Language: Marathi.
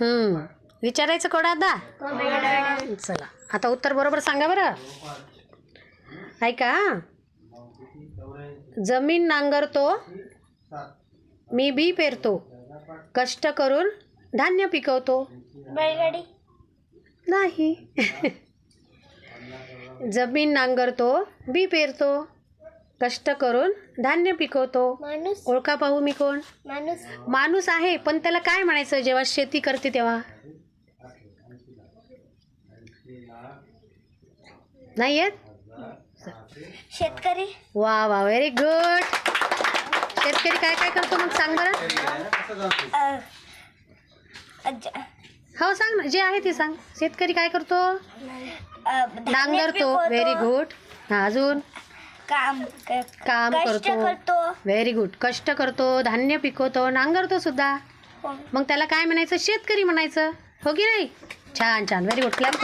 हम्म. विचारायचं कोणा दा चला. आता उत्तर बरोबर सांगा बरं. ऐका हा. जमीन नांगरतो मी बी पेरतो. कष्ट करून धान्य पिकवतो. बैलगाडी. नाही. जमीन नांगरतो बी पेरतो. कष्ट करून धान्य पिकवतो. माणूस. ओळखा पाहू मी कोण? माणूस. माणूस आहे पण त्याला काय म्हणायचं जेव्हा शेती करते तेव्हा? नाही येत? शेतकरी. वा वा व्हेरी गुड शेतकरी काय काय करतो मग सांग बरं? अ, अज- हो सांग ना जे आहे ते सांग. शेतकरी काय करतो? अ, धान्य नांगरतो पिकवतो, व्हेरी गुड हा अजून? काम काम कष्ट करतो. करतो. व्हेरी गुड कष्ट करतो धान्य पिकवतो नांगरतो सुद्धा. हो. मग त्याला काय म्हणायचं? शेतकरी म्हणायचं. हो की नाही? छान छान. Very good clap